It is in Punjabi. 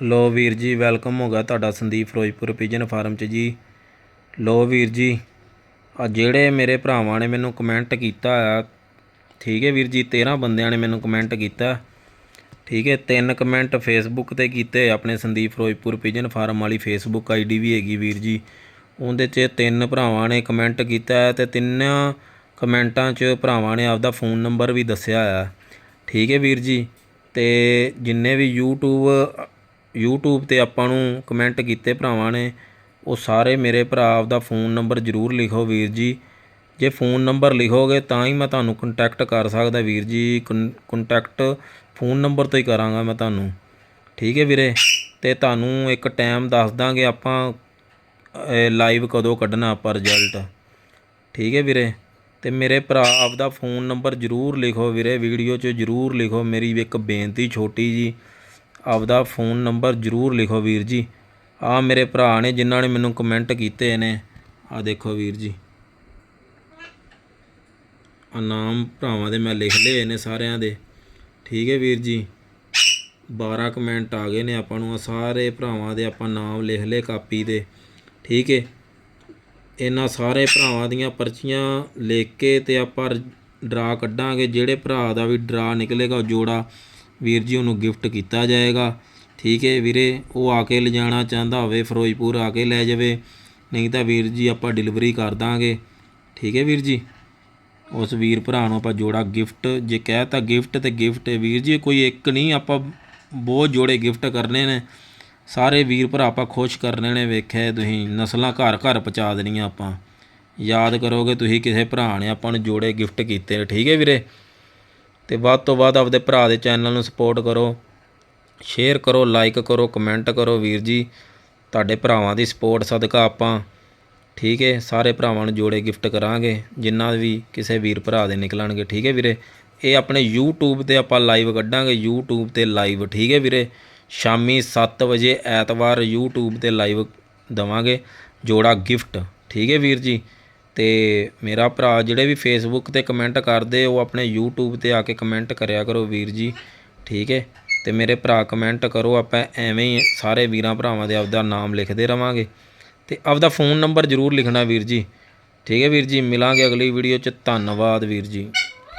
ਲੋ ਵੀਰ ਜੀ ਵੈਲਕਮ ਹੋਗਾ ਤੁਹਾਡਾ ਸੰਦੀਪ ਫਿਰੋਜ਼ਪੁਰ ਪਿਜਨ ਫਾਰਮ 'ਚ ਜੀ। ਲੋ ਵੀਰ ਜੀ, ਆ ਜਿਹੜੇ ਮੇਰੇ ਭਰਾਵਾਂ ਨੇ ਮੈਨੂੰ ਕਮੈਂਟ ਕੀਤਾ ਆ, ਠੀਕ ਹੈ ਵੀਰ ਜੀ 13 ਬੰਦਿਆਂ ਨੇ ਮੈਨੂੰ ਕਮੈਂਟ ਕੀਤਾ। ਠੀਕ ਹੈ, ਤਿੰਨ ਕਮੈਂਟ ਫੇਸਬੁੱਕ ਤੇ ਕੀਤੇ ਆਪਣੇ ਸੰਦੀਪ ਫਿਰੋਜ਼ਪੁਰ ਪਿਜਨ ਫਾਰਮ ਵਾਲੀ ਫੇਸਬੁੱਕ ਆਈਡੀ ਵੀ ਹੈਗੀ ਵੀਰ ਜੀ। ਉਹਦੇ 'ਚ ਤਿੰਨ ਭਰਾਵਾਂ ਨੇ ਕਮੈਂਟ ਕੀਤਾ ਹੈ ਤੇ ਤਿੰਨਾਂ ਕਮੈਂਟਾਂ 'ਚ ਭਰਾਵਾਂ ਨੇ ਆਪਦਾ ਫੋਨ ਨੰਬਰ ਵੀ ਦੱਸਿਆ ਆ। ਠੀਕ ਹੈ ਵੀਰ ਜੀ, ਤੇ ਜਿੰਨੇ ਵੀ YouTube ਯੂਟਿਊਬ ਤੇ ਆਪਾਂ ਨੂੰ ਕਮੈਂਟ ਕੀਤੇ ਭਰਾਵਾਂ ਨੇ। ਉਹ ਸਾਰੇ ਮੇਰੇ ਭਰਾ ਆਪਦਾ ਫੋਨ ਨੰਬਰ ਜ਼ਰੂਰ ਲਿਖੋ ਵੀਰ ਜੀ। ਜੇ ਫੋਨ ਨੰਬਰ ਲਿਖੋਗੇ ਤਾਂ ਹੀ ਮੈਂ ਤੁਹਾਨੂੰ ਕੰਟੈਕਟ ਕਰ ਸਕਦਾ ਵੀਰ ਜੀ। ਕੰਟੈਕਟ ਫੋਨ ਨੰਬਰ ਤੋਂ ਹੀ ਕਰਾਂਗਾ ਮੈਂ ਤੁਹਾਨੂੰ। ਠੀਕ ਹੈ ਵੀਰੇ? ਤੇ ਤੁਹਾਨੂੰ ਇੱਕ ਟਾਈਮ ਦੱਸ ਦਾਂਗੇ ਆਪਾਂ ਲਾਈਵ ਕਦੋਂ ਕੱਢਣਾ ਆਪਾਂ ਰਿਜ਼ਲਟ ਠੀਕ ਹੈ ਵੀਰੇ? ਤੇ ਮੇਰੇ ਭਰਾ ਆਪਦਾ ਫੋਨ ਨੰਬਰ ਜ਼ਰੂਰ ਲਿਖੋ ਵੀਰੇ। ਵੀਡੀਓ 'ਚ ਜ਼ਰੂਰ ਲਿਖੋ। ਮੇਰੀ ਵੀ ਇੱਕ ਬੇਨਤੀ ਛੋਟੀ ਜੀ। ਆਪਦਾ ਫੋਨ ਨੰਬਰ ਜ਼ਰੂਰ ਲਿਖੋ ਵੀਰ ਜੀ। ਆ ਮੇਰੇ ਭਰਾ ਨੇ, ਜਿਨ੍ਹਾਂ ਨੇ ਮੈਨੂੰ ਕਮੈਂਟ ਕੀਤੇ ਨੇ। ਆ ਦੇਖੋ ਵੀਰ ਜੀ। ਆ ਨਾਮ ਭਰਾਵਾਂ ਦੇ ਮੈਂ ਲਿਖ ਲਏ ਨੇ ਸਾਰਿਆਂ ਦੇ। ਠੀਕ ਹੈ ਵੀਰ ਜੀ। 12 ਕਮੈਂਟ ਆ ਗਏ ਨੇ ਆਪਾਂ ਨੂੰ। ਆ ਸਾਰੇ ਭਰਾਵਾਂ ਦੇ ਆਪਾਂ ਨਾਮ ਲਿਖ ਲਏ ਕਾਪੀ ਦੇ। ਠੀਕ ਹੈ। ਇਹਨਾਂ ਸਾਰੇ ਭਰਾਵਾਂ ਦੀਆਂ ਪਰਚੀਆਂ ਲਿਖ ਕੇ ਤੇ ਆਪਾਂ ਡਰਾ ਕੱਢਾਂਗੇ। ਜਿਹੜੇ ਭਰਾ ਦਾ ਵੀ ਡਰਾ ਨਿਕਲੇਗਾ ਉਹ ਜੋੜਾ ਵੀਰ ਜੀ ਉਹਨੂੰ ਗਿਫਟ ਕੀਤਾ ਜਾਏਗਾ। ਠੀਕ ਹੈ ਵੀਰੇ, ਉਹ ਆ ਕੇ ਲਿਜਾਣਾ ਚਾਹੁੰਦਾ ਹੋਵੇ, ਫਿਰੋਜ਼ਪੁਰ ਆ ਕੇ ਲੈ ਜਾਵੇ। ਨਹੀਂ ਤਾਂ ਵੀਰ ਜੀ ਆਪਾਂ ਡਿਲੀਵਰੀ ਕਰ ਦਾਂਗੇ। ਠੀਕ ਹੈ ਵੀਰ ਜੀ? ਉਸ ਵੀਰ ਭਰਾ ਨੂੰ ਆਪਾਂ ਜੋੜਾ ਗਿਫਟ ਜੇ ਕਹਿ ਤਾਂ ਗਿਫਟ ਤੇ ਗਿਫਟ ਹੈ। ਵੀਰ ਜੀ, ਕੋਈ ਇੱਕ ਨਹੀਂ, ਆਪਾਂ ਬਹੁਤ ਜੋੜੇ ਗਿਫਟ ਕਰਨੇ ਨੇ। ਸਾਰੇ ਵੀਰ ਭਰਾ ਆਪਾਂ ਖੁਸ਼ ਕਰਨੇ ਨੇ, ਵੇਖਿਆ ਤੁਸੀਂ। ਨਸਲਾਂ ਘਰ ਘਰ ਪਹੁੰਚਾ ਦੇਣੀਆਂ ਆਪਾਂ। ਯਾਦ ਕਰੋਗੇ ਤੁਸੀਂ, ਕਿਸੇ ਭਰਾ ਨੇ ਆਪਾਂ ਨੂੰ ਜੋੜੇ ਗਿਫਟ ਕੀਤੇ ਨੇ। ਠੀਕ ਹੈ ਵੀਰੇ? ਤੇ ਵੱਧ ਤੋਂ ਵੱਧ ਆਪਦੇ ਭਰਾ ਦੇ ਚੈਨਲ ਨੂੰ ਸਪੋਰਟ ਕਰੋ, ਸ਼ੇਅਰ ਕਰੋ, ਲਾਈਕ ਕਰੋ, ਕਮੈਂਟ ਕਰੋ ਵੀਰ ਜੀ। ਤੁਹਾਡੇ ਭਰਾਵਾਂ ਦੀ ਸਪੋਰਟ ਸਦਕਾ ਆਪਾਂ, ਠੀਕ ਹੈ, ਸਾਰੇ ਭਰਾਵਾਂ ਨੂੰ ਜੋੜੇ ਗਿਫਟ ਕਰਾਂਗੇ, ਜਿੰਨਾ ਵੀ ਕਿਸੇ ਵੀਰ ਭਰਾ ਦੇ ਨਿਕਲਣਗੇ, ਠੀਕ ਹੈ ਵੀਰੇ। ਇਹ ਆਪਣੇ YouTube ਤੇ ਆਪਾਂ ਲਾਈਵ ਕੱਢਾਂਗੇ, YouTube ਤੇ ਲਾਈਵ ਠੀਕ ਹੈ ਵੀਰੇ। ਸ਼ਾਮੀ 7 ਵਜੇ ਐਤਵਾਰ YouTube ਤੇ ਲਾਈਵ ਦਵਾਂਗੇ, ਜੋੜਾ ਗਿਫਟ, ਠੀਕ ਹੈ ਵੀਰ ਜੀ। ਤੇ ਮੇਰਾ ਭਰਾ ਜਿਹੜੇ ਵੀ ਫੇਸਬੁੱਕ ਤੇ ਕਮੈਂਟ ਕਰਦੇ, ਉਹ ਆਪਣੇ YouTube ਤੇ ਆ ਕੇ ਕਮੈਂਟ ਕਰਿਆ ਕਰੋ ਵੀਰ ਜੀ, ਠੀਕ ਹੈ? ਤੇ ਮੇਰੇ ਭਰਾ ਕਮੈਂਟ ਕਰੋ, ਆਪਾਂ ਐਵੇਂ ਹੀ ਸਾਰੇ ਵੀਰਾਂ ਭਰਾਵਾਂ ਦੇ ਆਪਦਾ ਨਾਮ ਲਿਖਦੇ ਰਵਾਂਗੇ। ਤੇ ਆਪਦਾ ਫੋਨ ਨੰਬਰ ਜ਼ਰੂਰ ਲਿਖਣਾ ਵੀਰ ਜੀ, ਠੀਕ ਹੈ ਵੀਰ ਜੀ? ਮਿਲਾਂਗੇ ਅਗਲੀ ਵੀਡੀਓ 'ਚ, ਧੰਨਵਾਦ ਵੀਰ ਜੀ।